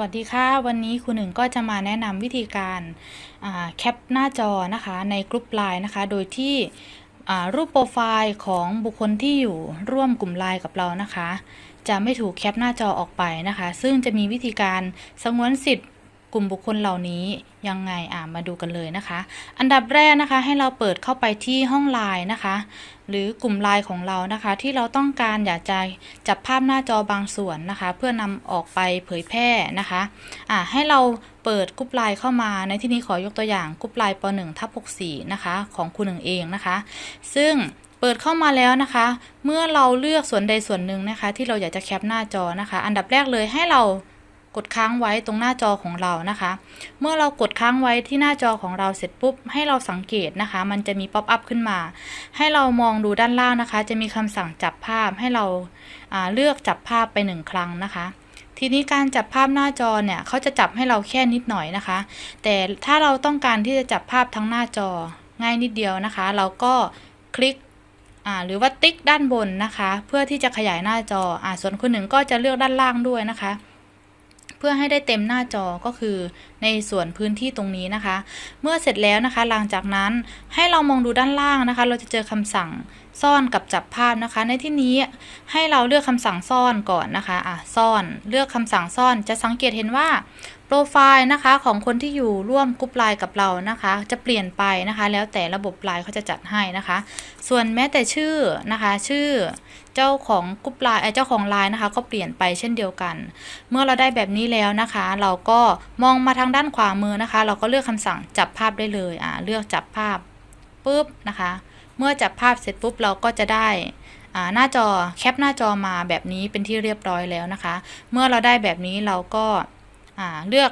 วัสดีค่ะวันนี้คุณหนึ่งก็จะมาแนะนำวิธีการาแคปหน้าจอนะคะในกลุ่มไลน์นะคะ โดยที่รูปโปรไฟล์ของบุคคลที่อยู่ร่วมกลุ่มไลน์กับเรานะคะ จะไม่ถูกแคปหน้าจอออกไปนะคะ ซึ่งจะมีวิธีการสงวนสิทธิ์ กลุ่มบุคคลเหล่านี้ยังไงอ่ามาดูกันเลยนะคะ อันดับแรกนะคะให้เราเปิดเข้าไปที่ห้องไลน์นะคะ หรือกลุ่มไลน์ของเรานะคะ ที่เราต้องการอยากจะจับภาพหน้าจอบางส่วนนะคะ เพื่อนำออกไปเผยแพร่นะคะอ่าให้เราเปิดกลุ่มไลน์เข้ามา ในที่นี้ขอยกตัวอย่างกลุ่มไลน์ป .1 ทับ64นะคะของคุณหนึ่งเองนะคะ ซึ่งเปิดเข้ามาแล้วนะคะ เมื่อเราเลือกส่วนใดส่วนหนึ่งนะคะ ที่เราอยากจะแคปหน้าจอนะคะ อันดับแรกเลยให้เรา กดค้างไว้ตรงหน้าจอของเรานะคะ เมื่อเรากดค้างไว้ที่หน้าจอของเราเสร็จปุ๊บ ให้เราสังเกตนะคะ มันจะมีป๊อปอัพขึ้นมา ให้เรามองดูด้านล่างนะคะ จะมีคำสั่งจับภาพให้เราาเลือกจับภาพไปหนึ่งครั้งนะคะทีนี้การจับภาพหน้าจอเนี่ยเขาจะจับให้เราแค่นิดหน่อยนะคะ แต่ถ้าเราต้องการที่จะจับภาพทั้งหน้าจอง่ายนิดเดียวนะคะ เราก็คลิกหรือว่าติ๊กด้านบนนะคะ เพื่อที่จะขยายหน้าจออส่วนคนหนึ่งก็จะเลือกด้านล่างด้วยนะคะ พื่อให้ได้เต็มหน้าจอก็คือในส่วนพื้นที่ตรงนี้นะคะ เมื่อเสร็จแล้วนะคะ หลังจากนั้นให้เรามองดูด้านล่างนะคะ เราจะเจอคำสั่ง ซ่อนกับจับภาพนะคะ ในที่นี้ให้เราเลือกคำสั่งซ่อนก่อนนะคะอะซ่อนเลือกคำสั่งซ่อนจะสังเกตเห็นว่าโปรไฟล์นะคะของคนที่อยู่ร่วมกรุ๊ปไลน์กับเรานะคะ จะเปลี่ยนไปนะคะ แล้วแต่ระบบไลน์เขาจะจัดให้นะคะ ส่วนแม้แต่ชื่อนะคะ ชื่อเจ้าของกรุ๊ปไลน์เอ่อเจ้าของไลน์นะคะ ก็เปลี่ยนไปเช่นเดียวกัน เมื่อเราได้แบบนี้แล้วนะคะ เราก็มองมาทางด้านขวามือนะคะ เราก็เลือกคำสั่งจับภาพได้เลยอ่าเลือกจับภาพปุ๊บนะคะ เมื่อจับภาพเสร็จปุ๊บเราก็จะได้หน้าจอแคปหน้าจอมาแบบนี้เป็นที่เรียบร้อยแล้วนะคะ เมื่อเราได้แบบนี้เราก็าเลือก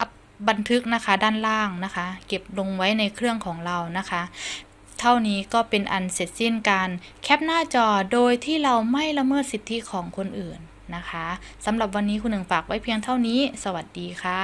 อบันทึกนะคะด้านล่างนะคะ เก็บลงไว้ในเครื่องของเรานะคะ เท่านี้ก็เป็นอันเสร็จสิ้นการแคปหน้าจอโดยที่เราไม่ละเมิดสิทธิของคนอื่นนะคะสำหรับวันนี้คุณหนึ่งฝากไว้เพียงเท่านี้ สวัสดีค่ะ